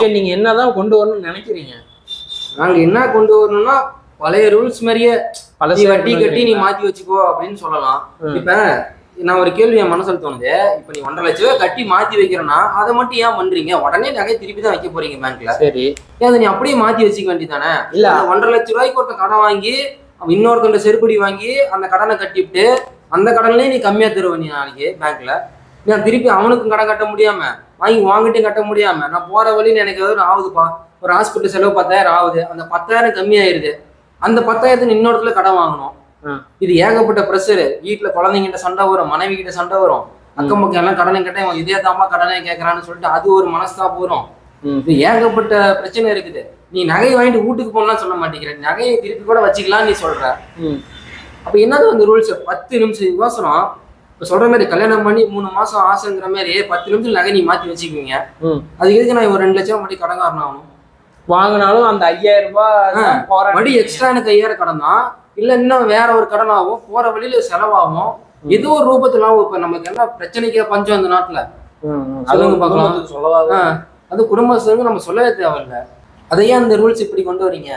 சரி நீங்க என்னதான் கொண்டு வரணும்னு நினைக்கிறீங்க? நாங்க என்ன கொண்டு வரணும்னா பழைய ரூல்ஸ் மாதிரியே நீ வட்டி கட்டி நீ மாத்தி வச்சுக்கோ அப்படின்னு சொல்லலாம். இப்ப நான் ஒரு கேள்வி என் மனசுல தோணுது. இப்ப நீ ஒன்றரை லட்ச ரூபாய் கட்டி மாத்தி வைக்கிறேன்னா அதை மட்டும் ஏன் பண்றீங்க? உடனே நகை திருப்பி தான் வைக்க போறீங்க பேங்க்ல சரி. அதை நீ அப்படியே மாத்தி வச்சுக்க வேண்டியதானே இல்ல. ஒன்றரை லட்ச ரூபாய்க்கு ஒருத்தன் கடன் வாங்கி இன்னொருத்தன் செருப்படி வாங்கி அந்த கடனை கட்டிவிட்டு அந்த கடன்லயே நீ கம்மியா தருவ நீ நாளைக்கு பேங்க்ல நான் திருப்பி அவனுக்கும் கடன் கட்ட முடியாம வாங்கி வாங்கிட்டும் கட்ட முடியாம நான் போற வழின்னு எனக்கு ஏதோ ஆகுதுப்பா. ஒரு ஹாஸ்பிட்டல் செலவு பத்தாயிரம் ஆகுது. அந்த பத்தாயிரம் கம்மியாயிருது. அந்த பத்தாயிரத்துக்கு இன்னொருத்துல கடன் வாங்கணும். இது ஏகப்பட்ட ப்ரெஷர் வீட்டுல குழந்தைங்கிட்ட சண்டை வரும் மனைவி கிட்ட சண்டை வரும். அக்கம் பக்கம் எல்லாம் கடனை கேட்டேன் இவன் இதே தாமா கடனை கேட்கறான்னு சொல்லிட்டு அது ஒரு மனஸ்தாபம் வரும். இது ஏகப்பட்ட பிரச்சனை இருக்குது. நீ நகை வாங்கிட்டு வீட்டுக்கு போகலாம் சொல்ல மாட்டேங்கிற. நகையை திருப்பி கூட வச்சுக்கலாம் நீ சொல்ற. அப்ப என்னது அந்த ரூல்ஸ் பத்து நிமிஷம் யோசனம் இப்ப சொல்ற மாதிரி கல்யாணம் பண்ணி மூணு மாசம் ஆசைங்கிற மாதிரி பத்து நிமிஷம் நகை நீ மாத்தி வச்சுக்குவீங்க. அதுக்கு எதுக்கு நான் ஒரு ரெண்டு லட்சம் மட்டும் கடன்காரன் ஆகணும் வாங்கினாலும் அந்த ஐயாயிரம் ரூபாய். வட்டி எக்ஸ்ட்ரா எனக்கு ஐயாயிரம் கடன் தான் இல்ல இன்னும் வேற ஒரு கடன் ஆகும் போற வழியில செலவாகும் ஏதோ ஒரு ரூபத்துல ஆகும். இப்ப நமக்கு என்ன பிரச்சனைக்கே பஞ்சம் இந்த நாட்டுல ம், ம். சொல்லுங்க அது பார்க்கலாம். அது குடும்பத்துக்கு நம்ம சொல்லவே தேவையில்ல அதையே அந்த ரூல்ஸ் இப்படி கொண்டு வரீங்க